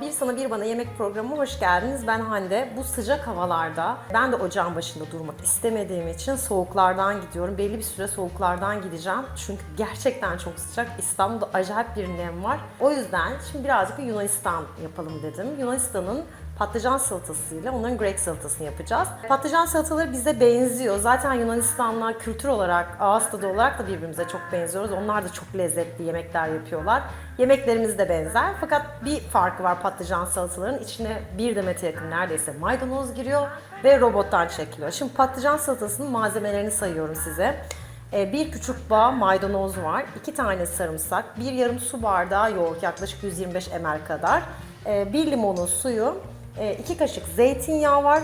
Bir Bana Yemek programı hoş geldiniz. Ben Hande. Bu sıcak havalarda ben de ocağın başında durmak istemediğim için soğuklardan gidiyorum. Belli bir süre soğuklardan gideceğim. Çünkü gerçekten çok sıcak. İstanbul'da acayip bir nem var. O yüzden şimdi birazcık bir Yunanistan yapalım dedim. Yunanistan'ın patlıcan salatasıyla onların Grek salatasını yapacağız. Patlıcan salataları bize benziyor. Zaten Yunanistan'la kültür olarak, ağız tadı olarak da birbirimize çok benziyoruz. Onlar da çok lezzetli yemekler yapıyorlar. Yemeklerimiz de benzer. Fakat bir farkı var patlıcan salataların. İçine bir demete yakın neredeyse maydanoz giriyor ve robottan çekiliyor. Şimdi patlıcan salatasının malzemelerini sayıyorum size. Ee, Bir küçük bağ maydanoz var, iki tane sarımsak, bir yarım su bardağı yoğurt yaklaşık 125 ml kadar, ee, bir limonun suyu, e, iki kaşık zeytinyağı var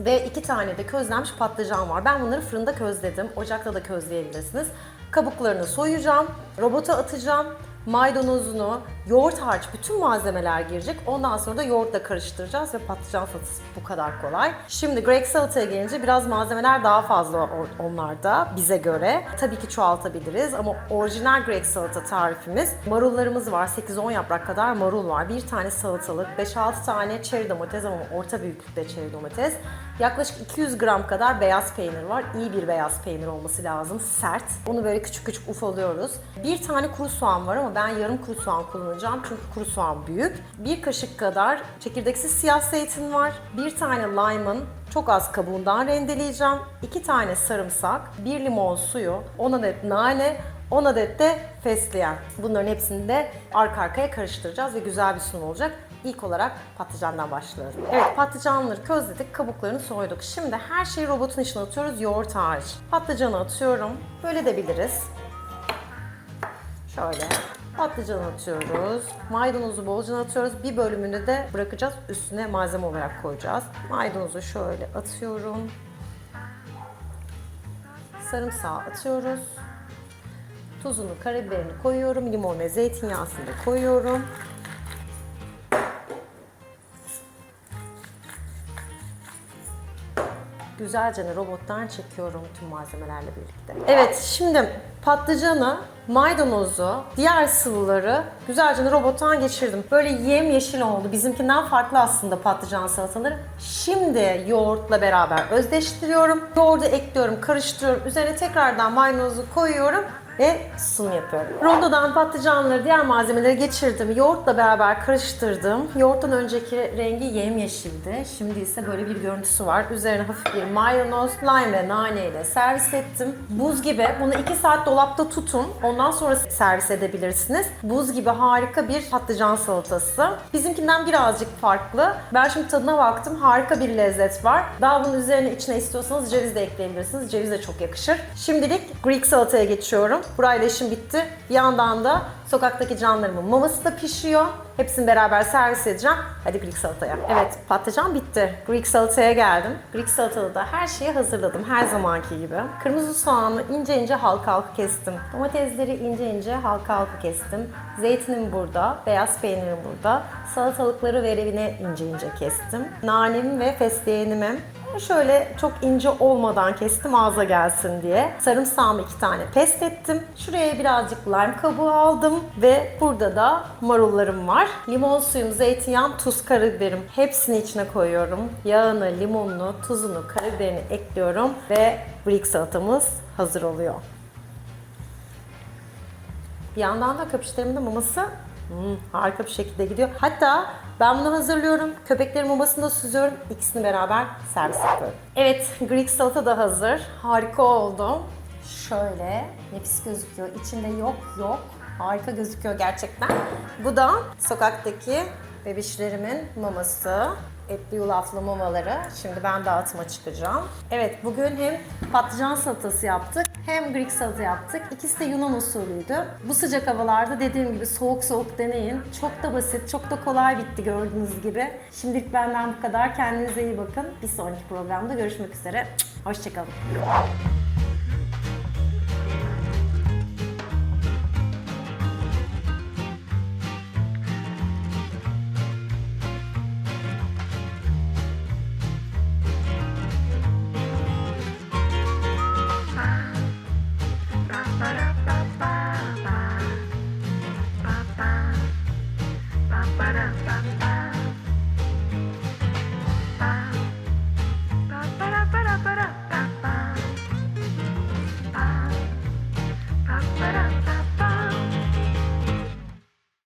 ve iki tane de közlenmiş patlıcan var. Ben bunları fırında közledim, ocakta da közleyebilirsiniz. Kabuklarını soyacağım, robota atacağım, maydanozunu, yoğurt hariç bütün malzemeler girecek. Ondan sonra da yoğurtla karıştıracağız ve patlıcan salatası bu kadar kolay. Şimdi Grek salataya gelince biraz malzemeler daha fazla onlarda bize göre. Tabii ki çoğaltabiliriz ama orijinal Grek salata tarifimiz marullarımız var. 8-10 yaprak kadar marul var. Bir tane salatalık, 5-6 tane çeri domates ama orta büyüklükte çeri domates. Yaklaşık 200 gram kadar beyaz peynir var. İyi bir beyaz peynir olması lazım. Sert. Onu böyle küçük küçük ufalıyoruz. Bir tane kuru soğan var ama ben yarım kuru soğan kullanacağım çünkü kuru soğan büyük. Bir kaşık kadar çekirdeksiz siyah zeytin var. Bir tane lime'ın çok az kabuğundan rendeleyeceğim. İki tane sarımsak, bir limon suyu, 10 adet nane, 10 adet de fesleğen. Bunların hepsini de arka arkaya karıştıracağız ve güzel bir sunum olacak. İlk olarak patlıcandan başlıyorum. Evet patlıcanları közledik, kabuklarını soyduk. Şimdi her şeyi robotun içine atıyoruz yoğurt hariç. Patlıcanı atıyorum. Böyle de biliriz. Şöyle patlıcan atıyoruz. Maydanozu bolca atıyoruz. Bir bölümünü de bırakacağız. Üstüne malzeme olarak koyacağız. Maydanozu şöyle atıyorum. Sarımsağı atıyoruz. Tuzunu, karabiberini koyuyorum. Limon ve zeytinyağısını da koyuyorum. Güzelce robottan çekiyorum tüm malzemelerle birlikte. Evet şimdi patlıcanı, maydanozu, diğer sıvıları güzelce robottan geçirdim. Böyle yem yeşil oldu. Bizimkinden farklı aslında patlıcan salataları. Şimdi yoğurtla beraber özdeştiriyorum. Yoğurdu ekliyorum, karıştırıyorum. Üzerine tekrardan maydanozu koyuyorum ve sunum yapıyorum. Rondodan patlıcanları, diğer malzemeleri geçirdim. Yoğurtla beraber karıştırdım. Yoğurttan önceki rengi yemyeşildi. Şimdi ise böyle bir görüntüsü var. Üzerine hafif bir maydanoz, lime ve nane ile servis ettim. Buz gibi. Bunu 2 saat dolapta tutun. Ondan sonra servis edebilirsiniz. Buz gibi harika bir patlıcan salatası. Bizimkinden birazcık farklı. Ben şimdi tadına baktım. Harika bir lezzet var. Daha bunun üzerine içine istiyorsanız ceviz de ekleyebilirsiniz. Ceviz de çok yakışır. Şimdilik Greek salataya geçiyorum. Burayla işim bitti. Bir yandan da sokaktaki canlarımın maması da pişiyor. Hepsini beraber servis edeceğim. Hadi Greek salataya. Evet patlıcan bitti. Greek salataya geldim. Greek salatada da her şeyi hazırladım her zamanki gibi. Kırmızı soğanı ince ince halka halka kestim. Domatesleri ince ince halka halka kestim. Zeytinim burada, beyaz peynirim burada. Salatalıkları verevine ince ince kestim. Nanemi ve fesleğenimi Şöyle çok ince olmadan kestim ağza gelsin diye. Sarımsağımı iki tane pest ettim. Şuraya birazcık lime kabuğu aldım ve burada da marullarım var. Limon suyum, zeytinyağım, tuz, karabiberim hepsini içine koyuyorum. Yağını, limonunu, tuzunu, karabiberini ekliyorum ve Greek salatamız hazır oluyor. Bir yandan da köpüşlerimin de maması hmm, harika bir şekilde gidiyor. Hatta ben bunu hazırlıyorum. Köpeklerin mamasını da süzüyorum. İkisini beraber servis yapıyorum. Evet, Greek salata da hazır. Harika oldu. Şöyle nefis gözüküyor. İçinde yok yok. Harika gözüküyor gerçekten. Bu da sokaktaki bebişlerimin maması. Etli yulaflı mamaları. Şimdi ben dağıtıma çıkacağım. Evet bugün hem patlıcan salatası yaptık hem Greek salata yaptık. İkisi de Yunan usulüydü. Bu sıcak havalarda dediğim gibi soğuk soğuk deneyin. Çok da basit, çok da kolay bitti gördüğünüz gibi. Şimdilik benden bu kadar. Kendinize iyi bakın. Bir sonraki programda görüşmek üzere. Hoşçakalın.